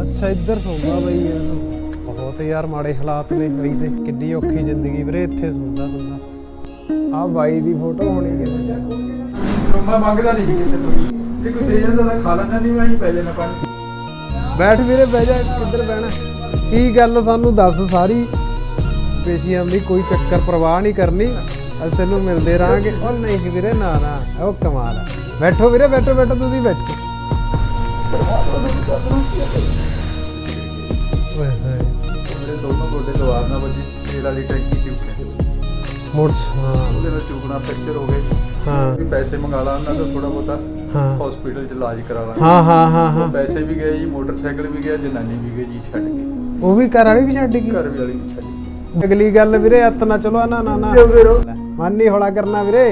ਅੱਛਾ ਇੱਧਰ ਸੌਂਦਾ ਬਈ ਯਾਰ ਬਹੁਤ ਯਾਰ ਮਾੜੇ ਹਾਲਾਤ ਨੇ ਬਈ ਦੇ ਕਿੱਡੀ ਔਖੀ ਜ਼ਿੰਦਗੀ ਵੀਰੇ ਇੱਥੇ ਸੌਂਦਾ ਬੰਦਾ ਆ ਬਾਈ ਦੀ ਫੋਟੋ ਹੋਣੀ ਕਿਸੇ ਨੇ ਮੈਂ ਮੰਗਦਾ ਨਹੀਂ ਕਿਸੇ ਤੋਂ ਜੇ ਕੋਈ ਦੇ ਜਾਂਦਾ ਤਾਂ ਖਾ ਲੈਂਦਾ ਨਹੀਂ ਮੈਂ ਹੀ ਪੈ ਲੈਣਾ ਪਾਣੀ। ਬੈਠ ਵੀਰੇ ਬਹਿ ਜਾ ਕਿੱਧਰ ਬਹਿਣਾ? ਕੀ ਗੱਲ ਸਾਨੂੰ ਦੱਸ ਸਾਰੀ? ਪੇਸ਼ੀਆਂ ਦੀ ਕੋਈ ਚੱਕਰ ਪ੍ਰਵਾਹ ਨਹੀਂ ਕਰਨੀ। ਅਸੀਂ ਤੈਨੂੰ ਮਿਲਦੇ ਰਾਂਗੇ ਉਹ ਨਹੀਂ ਵੀਰੇ ਨਾ ਨਾ ਉਹ ਕਮਾਲ ਹੈ ਬੈਠੋ ਵੀਰੇ ਬੈਠੋ ਬੈਠੋ ਤੁਸੀਂ ਬੈਠੋ। ਓਏ ਹੋਏ ਮੇਰੇ ਦੋਨੋਂ ਗੋਡੇ ਦਵਾਰ ਨਾਲ ਵੱਜੀ ਤੇਲ ਵਾਲੀ ਟੈਂਕੀ ਚੁੱਕਣੇ ਮੁੜ ਹਾਂ। ਉਹਦੇ ਨਾਲ ਚੁੱਕਣਾ ਫ੍ਰੈਕਚਰ ਹੋ। ਗਏ ਹਾਂ। ਵੀ ਪੈਸੇ ਮੰਗਾ ਲਾ ਉਹਨਾਂ ਤੋਂ ਥੋੜਾ ਬਹੁਤਾ ਹਾਂ ਹਸਪੀਟਲ ਚ ਇਲਾਜ ਕਰਾ ਲਾ ਹਾਂ ਹਾਂ ਹਾਂ। ਹਾਂ ਪੈਸੇ ਵੀ ਗਏ ਜੀ ਮੋਟਰਸਾਈਕਲ ਵੀ ਗਿਆ ਜਨਾਨੀ ਵੀ ਗਈ ਜੀ ਛੱਡ ਕੇ ਉਹ ਵੀ ਘਰ ਵਾਲੀ ਵੀ ਛੱਡ ਗਈ? ਘਰ ਵੀ ਵਾਲੀ ਵੀ ਛੱਡ ਗਈ ਅਗਲੀ ਗੱਲ ਵੀਰੇ ਹੱਥ ਨਾ ਚਲੋ ਨਾ ਨਾ ਨਾ। ਮਨ ਹੌਲਾ ਕਰਨਾ ਵੀਰੇ।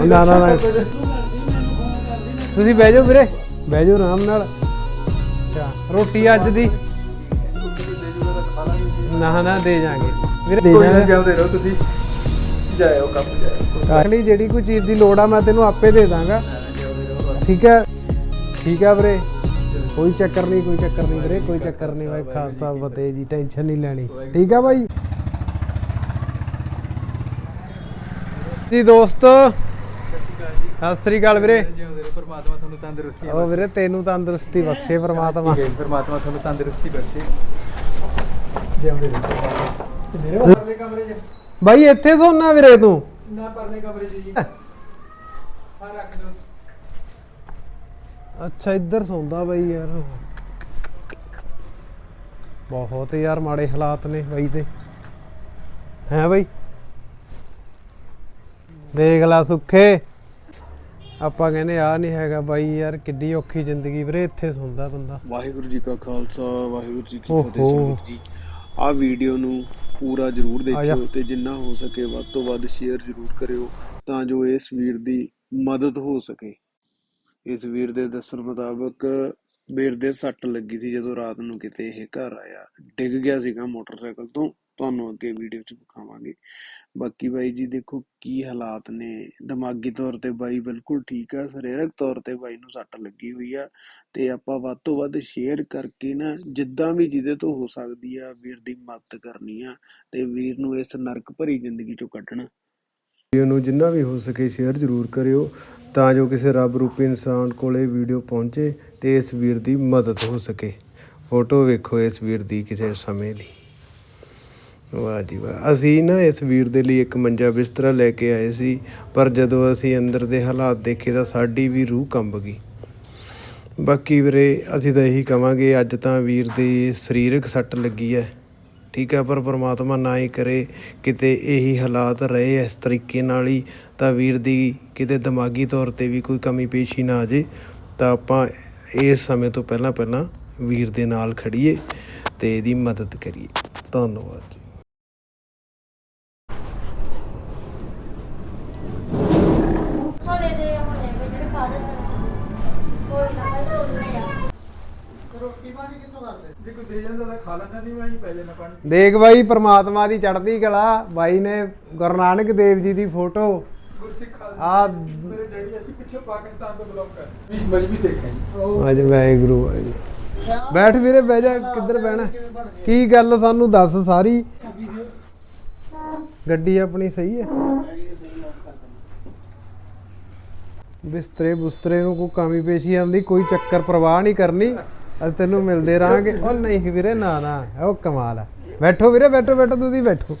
ਨਾ ਨਾ ਨਾ। ਤੁਸੀਂ ਬਹਿ ਜਾਓ ਵੀਰੇ ਬਹਿ ਜਾਓ ਆਰਾਮ ਨਾਲ। ਅੱਛਾ ਰੋਟੀ ਅੱਜ ਦੀ? ਨਾ ਨਾ ਦੇ ਜਾਾਂਗੇ। ਵੀਰੇ ਦੇ ਜਾਾਂਗੇ। ਜਾਉਂਦੇ ਰਹੋ ਤੁਸੀਂ। ਜਾਇਓ ਕੰਮ ਜਾਇਓ। ਅਗਲੀ ਜਿਹੜੀ ਕੋਈ ਚੀਜ਼ ਦੀ ਲੋੜ ਆ ਮੈਂ ਤੈਨੂੰ ਆਪੇ ਦੇ ਦਾਂਗਾ। ਠੀਕ ਹੈ? ਠੀਕ ਹੈ ਵੀਰੇ। ਕੋਈ ਚੱਕਰ ਨਹੀਂ ਕੋਈ ਚੱਕਰ ਨਹੀਂ ਵੀਰੇ ਕੋਈ ਚੱਕਰ ਨਹੀਂ ਭਾਈ ਖਾਲਸਾ ਫਤਿਹ ਜੀ ਟੈਨਸ਼ਨ ਨਹੀਂ ਲੈਣੀ। ਠੀਕ ਹੈ ਭਾਈ ਜੀ ਦੋਸਤ ਸਤਿ ਸ੍ਰੀ ਅਕਾਲ ਵੀਰੇ। ਜਿਉਂਦੇ ਰਹੋ ਪਰਮਾਤਮਾ ਤੁਹਾਨੂੰ ਤੰਦਰੁਸਤੀ ਉਹ ਵੀਰੇ ਤੈਨੂੰ ਤੰਦਰੁਸਤੀ ਬਖਸ਼ੇ ਪ੍ਰਮਾਤਮਾ ਠੀਕ ਹੈ ਜੀ, ਪਰਮਾਤਮਾ। ਤੁਹਾਨੂੰ ਤੰਦਰੁਸਤੀ ਬਖਸ਼ੇ। ਜਿਉਂਦੇ ਰਹੋ। ਮੇਰੇ ਪਰਲੇ ਕਮਰੇ 'ਚ? ਬਾਈ ਇੱਥੇ ਸੋਨਾ ਵੀਰੇ ਤੂੰ। ਨਾ ਪਰਲੇ ਕਮਰੇ 'ਚ ਜੀ। ਹਾਂ ਰੱਖ ਦਿਓ ਅੱਛਾ ਇੱਧਰ ਸੌਂਦਾ ਬਾਈ ਯਾਰ। ਬਹੁਤ ਯਾਰ ਮਾੜੇ ਹਾਲਾਤ ਨੇ ਬਾਈ ਦੇ। ਹੈ ਬਾਈ? ਦੇਖ ਲਾ ਸੁੱਖੇ। ਆਪਾਂ ਕਹਿੰਦੇ ਆ ਨਹੀਂ ਹੈਗਾ ਬਾਈ ਯਾਰ ਕਿੱਡੀ ਔਖੀ ਜ਼ਿੰਦਗੀ ਵੀਰੇ ਇੱਥੇ ਸੌਂਦਾ ਬੰਦਾ। ਵਾਹਿਗੁਰੂ ਜੀ ਕਾ ਖਾਲਸਾ ਵਾਹਿਗੁਰੂ ਜੀ ਕੀ। ਫਤਿਹ ਸੰਗਤ ਜੀ। ਆਹ ਵੀਡੀਓ ਨੂੰ ਪੂਰਾ ਜਰੂਰ ਆ। ਦੇਖਿਓ ਤੇ ਜਿੰਨਾ ਹੋ ਸਕੇ ਵੱਧ ਤੋਂ ਵੱਧ ਸ਼ੇਅਰ ਜਰੂਰ ਕਰਿਓ ਤਾਂ ਜੋ ਇਸ ਵੀਰ ਦੀ ਮਦਦ ਹੋ ਸਕੇ। ਇਸ ਵੀਰ ਦੇ ਦੱਸਣ ਮੁਤਾਬਕ ਵੀਰ ਦੇ ਸੱਟ ਲੱਗੀ ਸੀ ਜਦੋਂ ਰਾਤ ਨੂੰ ਕਿਤੇ ਇਹ ਘਰ ਆਇਆ। ਡਿੱਗ ਗਿਆ ਸੀਗਾ ਮੋਟਰਸਾਈਕਲ ਤੋਂ। ਤੁਹਾਨੂੰ ਅੱਗੇ ਵੀਡੀਓ 'ਚ ਦਿਖਾਵਾਂਗੇ ਬਾਕੀ ਬਾਈ ਜੀ ਦੇਖੋ ਕੀ ਹਾਲਾਤ ਨੇ। ਦਿਮਾਗੀ ਤੌਰ ਤੇ ਬਾਈ ਬਿਲਕੁਲ ਠੀਕ ਆ। ਸਰੀਰਕ ਤੌਰ ਤੇ ਬਾਈ ਨੂੰ ਸੱਟ ਲੱਗੀ ਹੋਈ ਆ। ਤੇ ਆਪਾਂ ਵੱਧ ਤੋਂ ਵੱਧ ਸ਼ੇਅਰ ਕਰਕੇ ਨਾ ਜਿੱਦਾਂ ਵੀ ਜਿਹਦੇ ਤੋਂ ਹੋ ਸਕਦੀ ਆ ਵੀਰ ਦੀ ਮਦਦ ਕਰਨੀ ਆ ਤੇ ਵੀਰ ਨੂੰ ਇਸ ਨਰਕ ਭਰੀ ਜ਼ਿੰਦਗੀ ਚੋਂ ਕੱਢਣਾ। ਵੀਡੀਓ ਨੂੰ ਜਿੰਨਾ ਵੀ ਹੋ ਸਕੇ ਸ਼ੇਅਰ ਜ਼ਰੂਰ ਕਰਿਓ ਤਾਂ ਜੋ ਕਿਸੇ ਰੱਬ ਰੂਪੀ ਇਨਸਾਨ ਕੋਲੇ ਵੀਡੀਓ ਪਹੁੰਚੇ ਤੇ ਇਸ ਵੀਰ ਦੀ ਮਦਦ ਹੋ ਸਕੇ। ਫੋਟੋ ਵੇਖੋ ਇਸ ਵੀਰ ਦੀ ਕਿਸੇ ਸਮੇਂ ਦੀ। ਵਾਹ ਜੀ ਵਾਹ। ਅਸੀਂ ਨਾ ਇਸ ਵੀਰ ਦੇ ਲਈ ਇੱਕ ਮੰਜਾ ਬਿਸਤਰਾ ਲੈ ਕੇ ਆਏ ਸੀ, ਪਰ ਜਦੋਂ ਅਸੀਂ ਅੰਦਰ ਦੇ ਹਾਲਾਤ ਦੇਖੇ ਤਾਂ ਸਾਡੀ ਵੀ ਰੂਹ ਕੰਬ ਗਈ। ਬਾਕੀ ਵੀਰੇ, ਅਸੀਂ ਤਾਂ ਇਹੀ ਕਵਾਂਗੇ, ਅੱਜ ਤਾਂ ਵੀਰ ਦੇ ਸਰੀਰਕ ਸੱਟ ਲੱਗੀ ਹੈ ਠੀਕ ਹੈ ਪਰ ਪ੍ਰਮਾਤਮਾ ਨਾ ਹੀ ਕਰੇ ਕਿਤੇ ਇਹੀ ਹਾਲਾਤ ਰਹੇ ਇਸ ਤਰੀਕੇ ਨਾਲ ਹੀ, ਤਾਂ ਵੀਰ ਦੀ ਕਿਤੇ ਦਿਮਾਗੀ ਤੌਰ ਤੇ ਵੀ ਕੋਈ ਕਮੀ ਪੇਸ਼ੀ ਨਾ ਆ ਜੇ, ਤਾਂ ਆਪਾਂ ਇਸ ਸਮੇਂ ਤੋਂ ਪਹਿਲਾਂ ਪਹਿਲਾਂ ਵੀਰ ਦੇ ਨਾਲ ਖੜੀਏ ਤੇ ਇਹਦੀ ਮਦਦ ਕਰੀਏ। ਧੰਨਵਾਦ ਜੇ ਕੋਈ ਦੇ ਜਾਂਦਾ ਤਾਂ ਖਾ ਲੈਂਦਾ ਨਹੀਂ ਮੈਂ ਹੀ ਪੈ ਲੈਣਾ ਪਾਣੀ ਦੇਖ ਬਾਈ, ਪ੍ਰਮਾਤਮਾ ਦੀ ਚੜ੍ਹਦੀ ਕਲਾ। ਬਾਈ ਨੇ ਗੁਰੂ ਨਾਨਕ ਦੇਵ ਜੀ ਦੀ ਫੋਟੋ। ਗੁਰਸਿੱਖ ਆ ਮੇਰੇ ਡੈਡੀ ਅਸੀਂ ਪਿੱਛੇ ਪਾਕਿਸਤਾਨ ਤੋਂ ਬਲੌਗ ਕਰ ਵੀ ਮਜਬੀ ਦੇਖਾਂ ਅੱਜ ਵਾਹਿਗੁਰੂ ਵਾਹਿਗੁਰੂ। ਬੈਠ ਵੀਰੇ, ਬਹਿ ਜਾ, ਕਿੱਧਰ ਬਹਿਣਾ? ਕੀ ਗੱਲ ਸਾਨੂੰ ਦੱਸ ਸਾਰੀ? ਗੱਡੀ ਆਪਣੀ ਸਹੀ ਹੈ? ਬਿਸਤਰੇ ਬੁਸਤਰੇ ਨੂੰ ਕੋਈ ਕਮੀ ਪੇਸ਼ੀ ਆਉਂਦੀ, ਕੋਈ ਚੱਕਰ ਪ੍ਰਵਾਹ ਨਹੀਂ ਕਰਨੀ। ਅਸੀਂ ਤੈਨੂੰ ਮਿਲਦੇ ਰਾਂਗੇ ਉਹ ਨਹੀਂ ਵੀਰੇ ਨਾ ਨਾ ਉਹ ਕਮਾਲ ਹੈ ਬੈਠੋ ਵੀਰੇ ਬੈਠੋ ਬੈਠੋ ਤੁਸੀਂ ਬੈਠੋ।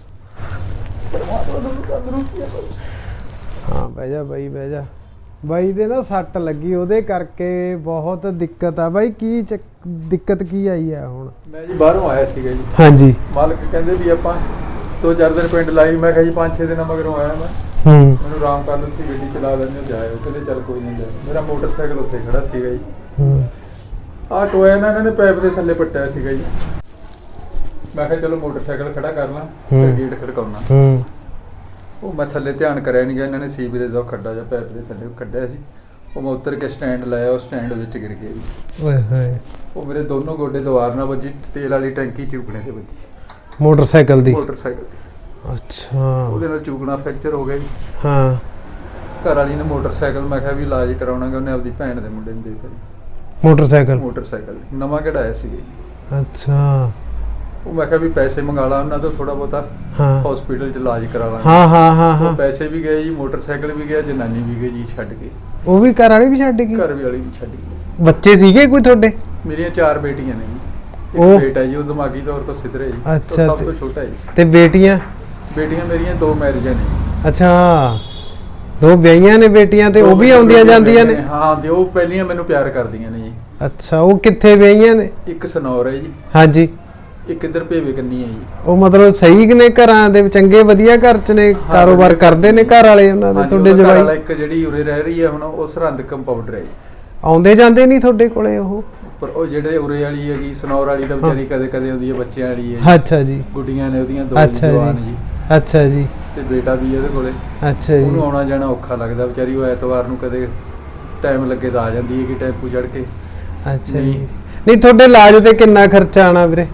ਹਾਂ ਬਹਿ ਜਾ ਬਾਈ ਬਹਿ ਜਾ। ਬਾਈ ਦੇ ਨਾ ਸੱਟ ਲੱਗੀ ਉਹਦੇ ਕਰਕੇ ਬਹੁਤ ਦਿੱਕਤ ਆ। ਬਾਈ ਕੀ ਚੱਕ- ਦਿੱਕਤ ਕੀ ਆਈ ਆ ਹੁਣ? ਮੈਂ ਜੀ ਬਾਹਰੋਂ ਆਇਆ ਸੀਗਾ ਜੀ। ਹਾਂਜੀ। ਮਾਲਕ ਕਹਿੰਦੇ ਵੀ ਆਪਾਂ ਦੋ ਚਾਰ ਦਿਨ ਪਿੰਡ ਲਾਈ ਮੈਂ ਕਿਹਾ ਜੀ ਪੰਜ ਛੇ ਦਿਨਾਂ ਮਗਰੋਂ ਆਇਆ ਮੈਂ। ਹੂੰ। ਮੈਨੂੰ ਆਰਾਮ ਕਰ ਤੁਸੀਂ ਗੱਡੀ ਚਲਾ ਲੈਂਦੇ ਜਾਇਓ ਕਹਿੰਦੇ ਚੱਲ ਕੋਈ ਨਹੀਂ ਜਾਇਓ ਮੇਰਾ ਮੋਟਰਸਾਈਕਲ ਉੱਥੇ ਖੜਾ ਸੀਗਾ ਜੀ। ਹੂੰ। ਆਹ ਟੋਇਆ ਨਾ ਇਹਨਾਂ ਨੇ ਪੈਪ ਦੇ ਥੱਲੇ ਪੱਟਿਆ ਸੀਗਾ ਜੀ। ਮੈਂ ਕਿਹਾ ਚਲੋ ਮੋਟਰਸਾਈਕਲ ਖੜਾ ਕਰ ਲਾਂ। ਫਿਰ ਗੇਟ ਖੜਕਾਉਣਾ। ਹੂੰ। ਉਹ ਮੈਂ ਥੱਲੇ ਧਿਆਨ ਕਰਿਆ ਨਹੀਂ ਗਿਆ ਇਹਨਾਂ ਨੇ ਸੀਵਰੇਜ ਦਾ ਖੱਡਾ ਜਾਂ ਪੈਪ ਦੇ ਥੱਲੇ ਕੱਢਿਆ ਸੀ। ਉਹ ਮੈਂ ਉੱਤਰ ਕੇ ਸਟੈਂਡ ਲਾਇਆ ਉਹ ਸਟੈਂਡ ਵਿੱਚ ਗਿਰ ਗਿਆ ਜੀ। ਓਏ ਹੋਏ। ਉਹ ਮੇਰੇ ਦੋਨੋਂ ਗੋਡੇ ਦੀਵਾਰ ਨਾਲ ਵੱਜੀ ਤੇਲ ਵਾਲੀ ਟੈਂਕੀ ਚੂਕਣੇ ਤੇ ਵੱਜੀ। ਮੋਟਰਸਾਈਕਲ ਦੀ? ਮੋਟਰਸਾਈਕਲ ਅੱਛਾ। ਉਹਦੇ ਨਾਲ ਚੂਕਣਾ ਫ੍ਰੈਕਚਰ ਹੋ ਗਿਆ ਜੀ। ਹਾਂ। ਘਰ ਵਾਲੀ ਨੇ ਮੋਟਰਸਾਈਕਲ ਮੈਂ ਕਿਹਾ ਵੀ ਇਲਾਜ ਕਰਾਉਣਾਗਾ ਉਹਨੇ ਆਪਦੀ ਭੈਣ ਦੇ ਮੁੰਡੇ ਨੂੰ ਦੇ ਦਿੱਤਾ ਜੀ। ਮੋਟਰਸਾਈਕਲ। ਮੋਟਰਸਾਈਕਲ। ਨਵਾਂ ਕਢਾਇਆ ਸੀ? ਅੱਛਾ। ਉਹ ਮੈਂ ਕਿਹਾ ਵੀ ਪੈਸੇ ਮੰਗਾ ਲਾ ਉਹਨਾਂ ਤੋਂ ਥੋੜਾ ਬਹੁਤਾ ਹਾਂ। ਹਸਪੀਟਲ ਚ ਇਲਾਜ ਕਰਾ ਲਾਂਗੇ। ਹਾਂ ਹਾਂ ਹਾਂ ਉਹ ਹਾਂ ਪੈਸੇ ਵੀ ਗਏ ਜੀ ਮੋਟਰਸਾਈਕਲ ਵੀ ਗਿਆ ਜਨਾਨੀ ਵੀ ਗਈ ਜੀ ਛੱਡ ਕੇ। ਉਹ ਵੀ ਘਰ ਵਾਲੀ ਵੀ ਛੱਡ ਗਈ? ਘਰ ਵਾਲੀ ਵੀ ਛੱਡ ਗਈ। ਬੱਚੇ ਸੀਗੇ ਕੋਈ ਤੁਹਾਡੇ? ਮੇਰੀਆਂ ਚਾਰ ਬੇਟੀਆਂ ਨੇ ਜੀ। ਉਹ- ਬੇਟਾ ਜੀ ਉਹ ਦਿਮਾਗੀ ਤੌਰ ਤੋਂ ਸਿੱਧਰੇ ਜੀ। ਅੱਛਾ, ਸਭ ਤੇ- ਛੋਟਾ ਜੀ। ਤੇ ਬੇਟੀਆਂ? ਬੇਟੀਆਂ ਮੇਰੀਆਂ ਦੋ ਮੈਰਿਜਾਂ ਨੇ। ਅੱਛਾ। ਦੋ ਵਿਆਹੀਆਂ ਨੇ ਬੇਟੀਆਂ ਤੇ ਉਹ ਵੀ ਆਉਂਦੀਆਂ ਜਾਂਦੀਆਂ ਨੇ? ਹਾਂ ਤੇ ਉਹ ਪਹਿਲੀਆਂ ਮੈਨੂੰ ਪਿਆਰ ਕਰਦੀਆਂ ਨੇ ਅੱਛਾ ਉਹ ਕਿੱਥੇ ਵਿਆਹੀਆਂ ਨੇ? ਇੱਕ ਸਨੌਰ ਹੈ ਜੀ। ਹਾਂਜੀ। ਇੱਕ ਇੱਧਰ ਭੇਵੇ ਕੰਨੀ ਹੈ ਜੀ। ਉਹ ਮਤਲਬ ਸਹੀ ਕਿ ਨੇ ਘਰਾਂ ਦੇ ਵਿੱਚ? ਚੰਗੇ ਵਧੀਆ ਘਰ ਚ ਨੇ? ਕਾਰੋਬਾਰ ਕਰਦੇ ਨੇ ਘਰ ਵਾਲੇ ਉਹਨਾਂ ਦੇ ਤੁਹਾਡੇ ਵਾਲਾ ਜਵਾਈ? ਇੱਕ ਜਿਹੜੀ ਉਰੇ ਰਹਿ ਰਹੀ ਹੈ ਹੁਣ ਉਹ ਸਰਹੰਦ ਕੰਪਾਊਂਡਰ ਹੈ ਜੀ। ਆਉਂਦੇ ਜਾਂਦੇ ਨਹੀਂ ਤੁਹਾਡੇ ਕੋਲੇ ਉਹ? ਪਰ ਉਹ ਜਿਹੜੇ ਉਰੇ ਵਾਲੀ ਹੈਗੀ ਸਨੌਰ ਵਾਲੀ ਤਾਂ ਵਿਚਾਰੀ ਕਦੇ ਕਦੇ ਆਉਂਦੀ ਹੈ ਬੱਚਿਆਂ ਵਾਲੀ ਹੈ ਅੱਛਾ ਜੀ। ਗੁੱਡੀਆਂ ਨੇ ਉਹਦੀਆਂ ਦੋ ਜਵਾਨ ਜੀ। ਅੱਛਾ ਜੀ। ਤੇ ਬੇਟਾ ਵੀ ਇਹਦੇ ਕੋਲੇ। ਅੱਛਾ ਉਹਨੂੰ ਜੀ ਆਉਣਾ ਜਾਣਾ ਔਖਾ ਲੱਗਦਾ ਵਿਚਾਰੀ ਉਹ ਐਤਵਾਰ ਨੂੰ ਕਦੇ ਟਾਈਮ ਲੱਗੇ ਤਾਂ ਆ ਜਾਂਦੀ ਹੈ ਕਿ ਟੈਂਪੂ ਚੜ ਕੇ। ਅੱਛਾ ਜੀ। ਨਹੀਂ। ਤੁਹਾਡੇ ਇਲਾਜ ਤੇ ਕਿੰਨਾ ਖਰਚਾ ਆਣਾ ਵੀਰੇ?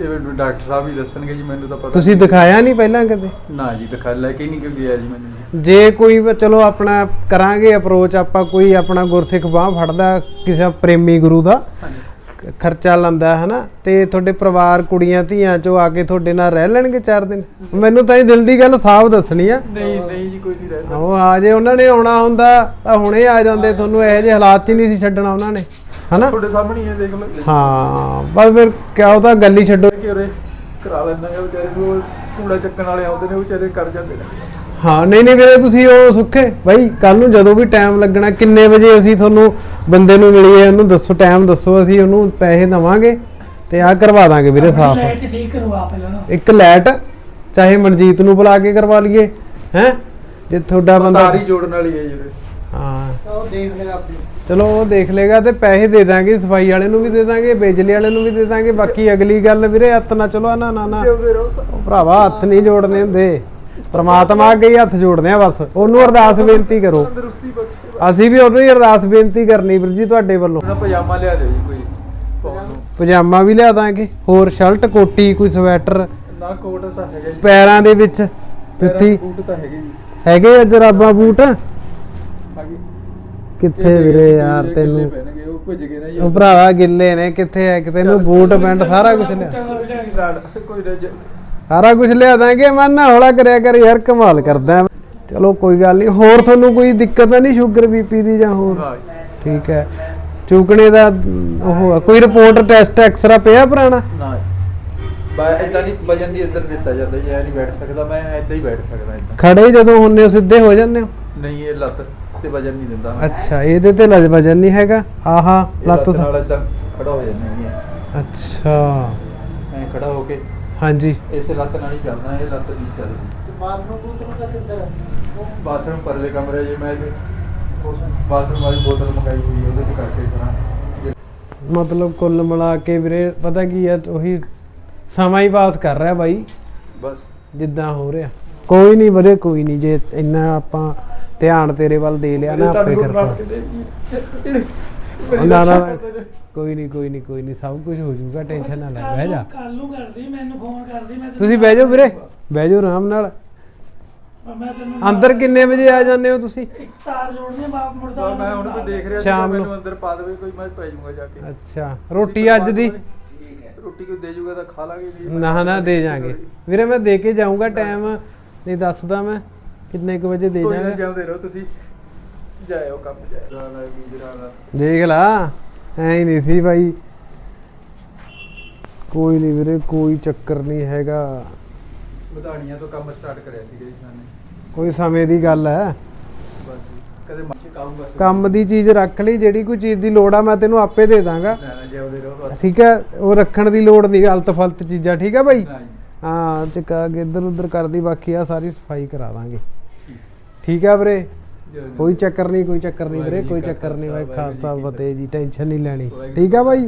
ਇਹ ਮੈਨੂੰ ਡਾਕਟਰ ਸਾਹਿਬ ਹੀ ਦੱਸਣਗੇ ਜੀ ਮੈਨੂੰ ਤਾਂ ਪਤਾ ਤੁਸੀਂ। ਦਿਖਾਇਆ ਨਹੀਂ ਪਹਿਲਾਂ ਕਦੇ? ਨਾ ਜੀ ਦਿਖਾ ਲੈ ਕੇ ਨਹੀਂ ਕਿਉਂ ਗਿਆ ਜੀ ਮੈਨੂੰ ਜੀ। ਜੇ ਕੋਈ ਵੀ- ਚਲੋ ਆਪਣਾ ਕਰਾਂਗੇ ਅਪਰੋਚ ਆਪਾਂ ਕੋਈ ਆਪਣਾ ਗੁਰਸਿੱਖ ਬਾਹ ਫੜਦਾ ਕਿਸੇ ਪ੍ਰੇਮੀ ਗੁਰੂ ਦਾ ਹਾਂਜੀ। ਖ- ਖਰਚਾ ਲੰਦਾ ਹਨਾ? ਤੇ ਤੁਹਾਡੇ ਪਰਿਵਾਰ ਕੁੜੀਆਂ ਧੀਆਂ ਚੋਂ ਆ ਕੇ ਤੁਹਾਡੇ ਨਾਲ ਰਹਿ ਲੈਣਗੇ ਚਾਰ ਦਿਨ? ਮੈਨੂੰ ਤਾਂ ਇਹ ਦਿਲ ਦੀ ਗੱਲ ਸਾਫ਼ ਦੱਸਣੀ ਆ। ਨਹੀਂ ਨਹੀਂ ਜੀ ਕੋਈ ਨਹੀਂ ਰਹਿ ਸਕਦਾ। ਉਹ ਆ ਜੇ ਉਹਨਾਂ ਨੇ ਆਉਣਾ ਹੁੰਦਾ ਤਾਂ ਹੁਣੇ ਆ ਜਾਂਦੇ ਤੁਹਾਨੂੰ ਇਹੋ ਜਿਹੇ ਹਾਲਾਤ 'ਚ ਹੀ ਨਹੀਂ ਸੀ ਛੱਡਣਾ ਉਹਨਾਂ ਨੇ। ਹਨਾ? ਤੁਹਾਡੇ ਸਾਹਮਣੇ ਹੀ ਹੈ ਦੇਖ ਲਓ। ਹਾਂ ਬਸ ਫਿਰ ਕਿਆ ਉਹ ਤਾਂ ਗੱਲ ਹੀ ਛੱਡੋ। ਕਿ ਉਰੇ ਕਰਾ ਲੈਂਦਾ ਹੈ ਵਿਚਾਰੇ ਨੂੰ ਉਹ ਕੂੜਾ ਚੱਕਣ ਵਾਲੇ ਆਉਂਦੇ ਨੇ ਉਹ ਵਿਚਾਰੇ ਕਰ ਜਾਂਦੇ ਨੇ। ਹਾਂ ਨਹੀਂ ਨਹੀਂ ਵੀਰੇ ਤੁਸੀਂ ਉਹ ਸੁੱਖੇ। ਬਾਈ ਕੱਲ ਨੂੰ ਜਦੋਂ ਵੀ ਟਾਈਮ ਲੱਗਣਾ ਕਿੰਨੇ ਵਜੇ ਅਸੀਂ ਤੁਹਾਨੂੰ ਬੰਦੇ ਨੂੰ ਮਿਲੀਏ ਉਹਨੂੰ ਦੱਸੋ ਟਾਈਮ ਦੱਸੋ ਅਸੀਂ ਉਹਨੂੰ ਪੈਸੇ ਦਵਾਂਗੇ ਤੇ ਆ ਕਰਵਾ ਦਾਂਗੇ ਵੀਰੇ ਸਾਫ਼। ਲਾਈਟ ਠੀਕ ਕਰਵਾ ਪਹਿਲਾਂ ਨਾ। ਇੱਕ ਲਾਈਟ ਚਾਹੇ ਮਨਜੀਤ ਨੂੰ ਬੁਲਾ ਕੇ ਕਰਵਾ ਲਈਏ ਹੈ? ਜੇ ਤੁਹਾਡਾ ਬੰਦਾ ਤਾਰੀ ਜੋੜਨ ਵਾਲੀ ਹੈ ਜੀ ਹਾਂ। ਉਹ ਦੇਖ ਲੈ ਆਪਣੀ। ਚਲੋ ਉਹ ਦੇਖ ਲੇਗਾ ਤੇ ਪੈਸੇ ਦੇ ਦਾਂਗੇ ਸਫ਼ਾਈ ਵਾਲੇ ਨੂੰ ਵੀ ਦੇ ਦਾਂਗੇ ਬਿਜਲੀ ਵਾਲੇ ਨੂੰ ਵੀ ਦੇ ਦਾਂਗੇ ਬਾਕੀ ਅਗਲੀ ਗੱਲ ਵੀਰੇ ਹੱਥ ਨਾ ਚਲੋ ਨਾ ਨਾ ਨਾ। ਉਹ। ਭਰਾਵਾ ਹੱਥ ਨਹੀਂ ਜੋੜਨੇ ਹੁੰਦੇ। ਪ੍ਰਮਾਤਮਾ ਅੱਗੇ ਹੀ ਹੱਥ ਜੋੜਦੇ ਆ ਬਸ। ਉਹਨੂੰ ਅਰਦਾਸ ਬੇਨਤੀ ਕਰੋ। ਅਸੀਂ ਵੀ ਉਹਨੂੰ ਹੀ ਅਰਦਾਸ ਬੇਨਤੀ ਕਰਨੀ ਵੀਰ ਜੀ ਤੁਹਾਡੇ ਵੱਲੋਂ। ਪਜਾਮਾ ਲਿਆ ਦਿਓ ਜੀ ਕੋਈ ਪਜਾਮਾ ਵੀ ਲਿਆ ਦਾਂਗੇ ਹੋਰ ਸ਼ਰਟ ਕੋਟੀ ਕੋਈ ਸਵੈਟਰ। ਨਾ ਕੋਟ ਤਾਂ ਹੈਗਾ ਜੀ। ਪੈਰਾਂ ਦੇ ਵਿੱਚ। ਜੁੱਤੀ। ਬੂਟ ਤਾਂ ਹੈਗੇ ਜੀ। ਹੈਗੇ ਆ ਜਰਾਬਾਂ ਬੂਟ। ਕਿੱਥੇ ਵੀਰੇ ਯਾਰ ਤੈਨੂੰ? ਪੈਣਗੇ ਉਹ ਭੁੱਜ ਗਏ ਨਾ ਜੀ। ਉਹ ਭਰਾਵਾ ਗਿੱਲੇ ਨੇ ਕਿੱਥੇ ਹੈ ਕਿ ਤੈਨੂੰ ਬੂਟ ਪੈਂਟ ਸਾਰਾ ਕੁਝ ਲਿਆ। ਕੋਈ ਸਾਰਾ ਕੁਝ ਲਿਆ ਦਾਂਗੇ ਮਨ ਨਾ ਹੌਲਾ ਕਰਿਆ ਕਰ ਯਾਰ ਕਮਾਲ ਕਰਦਾ ਚਲੋ ਕੋਈ ਗੱਲ ਨਹੀਂ ਹੋਰ ਤੁਹਾਨੂੰ ਕੋਈ ਦਿੱਕਤ ਤਾਂ ਨਹੀਂ ਸ਼ੂਗਰ ਬੀਪੀ ਦੀ ਜਾਂ ਹੋਰ? ਨਾ ਠੀਕ ਹੈ। ਚੂਕਣੇ ਦਾ ਉਹ ਆ, ਕੋਈ ਰਿਪੋਰਟ ਟੈਸਟ ਐਕਸਰਾ ਪਿਆ ਪੁਰਾਣਾ? ਨਾ ਬਾ ਇਦਾਂ ਨਹੀਂ ਵਜਨ ਦੀ ਇੱਧਰ ਦਿੱਤਾ ਜਾਂਦਾ ਜੀ ਨਹੀਂ ਬੈਠ ਸਕਦਾ ਮੈਂ ਇਦਾਂ ਹੀ ਬੈਠ ਸਕਦਾ ਇਦਾਂ ਖੜੇ ਜਦੋਂ ਹੁੰਨੇ ਹੋ ਸਿੱਧੇ ਹੋ ਜਾਂਦੇ ਹੋ? ਨਹੀਂ ਇਹ ਲੱਤ। ਤੇ ਵਜਨ ਨਹੀਂ ਦਿੰਦਾ ਮੈਂ। ਅੱਛਾ ਇਹਦੇ ਤੇ ਲਜ ਵਜਨ ਨਹੀਂ ਹੈਗਾ? ਆਹਾ ਇਹ ਲੱਤ ਨਾਲ ਇਦਾਂ ਖੜਾ ਹੋ ਜਾਂਦਾ ਨਹੀਂ ਅੱਛਾ। ਐ ਖੜਾ ਹੋ ਕੇ ਹਾਂਜੀ। ਇਸੇ ਲੱਤ ਨਾਲ ਹੀ ਚੱਲਦਾ ਇਹ ਲੱਤ ਨਹੀਂ ਚੱਲਦੀ। ਬਾਥਰੂਮ ਬੂਥਰੂਮ ਦਾ ਕਿੱਧਰ ਬਾਥਰੂਮ ਪਰਲੇ ਕਮਰੇ 'ਚ ਮੈਂ ਤੇ ਉਸ ਬਾਥਰੂਮ ਵਾਲੀ ਬੋਤਲ ਮੰਗਾਈ ਹੋਈ ਹੈ ਉਹਦੇ 'ਚ ਕਰਕੇ ਕਰਾਂ ਮਤਲਬ ਕੁੱਲ ਮਿਲਾ ਕੇ ਵੀਰੇ ਪਤਾ ਕੀ ਹੈ ਉਹੀ ਸਮਾਂ ਹੀ ਪਾਸ ਕਰ ਰਿਹਾ ਬਾਈ। ਬਸ। ਜਿੱਦਾਂ ਹੋ ਰਿਹਾ। ਕੋਈ ਨਹੀਂ ਵੀਰੇ ਕੋਈ ਨਹੀਂ ਜੇ ਇੰਨਾ ਆਪਾਂ ਧਿਆਨ ਤੇਰੇ ਵੱਲ ਦੇ ਲਿਆ ਨਾ ਆਪੇ ਕਿਰਪਾ। ਨਾ ਨਾ ਨਾ, ਕੋਈ ਨਹੀਂ ਕੋਈ ਨਹੀਂ ਕੋਈ ਨਹੀਂ ਸਭ ਕੁਝ ਹੋ ਜਾਊਗਾ ਟੈਨਸ਼ਨ ਨਾ ਲੈ ਬਹਿ ਜਾ। ਕੱਲ ਨੂੰ ਕਰਦੀ ਮੈਨੂੰ ਫੋਨ ਕਰਦੀ ਮੈਂ ਤੈਨੂੰ ਤੁਸੀਂ ਬਹਿ ਜਾਓ ਵੀਰੇ ਬਹਿ ਜਾਓ ਆਰਾਮ ਨਾਲ। ਮੈਂ ਤੈਨੂੰ ਅੰਦਰ ਕਿੰਨੇ ਵਜੇ ਆ ਜਾਂਦੇ ਹੋ ਤੁਸੀਂ? ਤਾਰ ਜੋੜਨੀ ਬਾਪ ਮੁੜਦਾ ਮੈਂ ਹੁਣ ਕੋਈ ਦੇਖ ਰਿਹਾ ਸੀ ਸ਼ਾਮ ਨੂੰ। ਮੈਨੂੰ ਅੰਦਰ ਪਾ ਦੇਵੇ ਕੋਈ ਮੈਂ ਪੈ ਜਾਊਂਗਾ ਜਾ ਕੇ। ਅੱਛਾ ਰੋਟੀ ਅੱਜ ਦੀ? ਰੋਟੀ ਕੋਈ ਦੇ ਜਾਊਗਾ ਤਾਂ ਖਾ ਲਾਂਗੇ ਨਾ ਨਾ ਦੇ ਜਾਾਂਗੇ। ਵੀਰੇ ਮੈਂ ਦੇ ਕੇ ਜਾਊਂਗਾ ਟਾਈਮ। ਨਹੀਂ ਦੱਸਦਾ ਮੈਂ। ਕਿੰਨੇ ਕੁ ਵਜੇ ਦੇ ਕੋਈ ਨਾ ਜਾਂਦੇ ਰਹੋ ਤੁਸੀਂ। ਜਾਇਓ ਕੰਮ ਜਾਇਓ। ਰਾਣਾ ਕੀ ਰਾਣਾ ਦੇਖ ਲਾ ਐ ਹੀ ਨਹੀਂ ਸੀ ਬਾਈ। ਕੋਈ ਨਹੀਂ ਵੀਰੇ ਕੋਈ ਚੱਕਰ ਨਹੀਂ ਹੈਗਾ। ਵਧਾਣੀਆਂ ਤੋਂ ਕੰਮ ਸਟਾਰਟ ਕਰਿਆ ਸੀਗਾ ਜੀ ਸਾਨੇ। ਕੋਈ ਸਮੇਂ ਦੀ ਗੱਲ ਹੈ। ਬਸ ਜੀ। ਕਦੇ ਮਾਛੇ ਕਾਉਂਗਾ ਕੰਮ ਦੀ ਚੀਜ਼ ਰੱਖ ਲਈ ਜਿਹੜੀ ਕੋਈ ਚੀਜ਼ ਦੀ ਲੋੜ ਆ ਮੈਂ ਤੈਨੂੰ ਆਪੇ ਦੇ ਦਾਂਗਾ। ਨਾ ਨਾ ਜਿਉਂਦੇ ਰਹੋ ਬਸ। ਠੀਕ ਹੈ ਉਹ ਰੱਖਣ ਦੀ ਲੋੜ ਨਹੀਂ ਅਲਤ ਫਲਤ ਚੀਜ਼ਾਂ ਠੀਕ ਹੈ ਬਾਈ? ਨਾ ਜੀ। ਹਾਂ ਚੁਕਾ ਕੇ ਇੱਧਰ ਉੱਧਰ ਕਰਦੀ ਬਾਕੀ ਆ ਸਾਰੀ ਸਫ਼ਾਈ ਕਰਾ ਦਾਂਗੇ। ਠੀਕ ਹੈ ਵੀਰੇ? ਕੋਈ ਚੱਕਰ ਨਹੀਂ ਕੋਈ ਚੱਕਰ ਨਹੀਂ ਵੀਰੇ ਕੋਈ ਚੱਕਰ ਨਹੀਂ ਬਾਈ ਖਾਲਸਾ ਫਤਿਹ। ਜੀ ਟੈਨਸ਼ਨ ਨਹੀਂ ਲੈਣੀ। ਠੀਕ ਆ ਬਾਈ?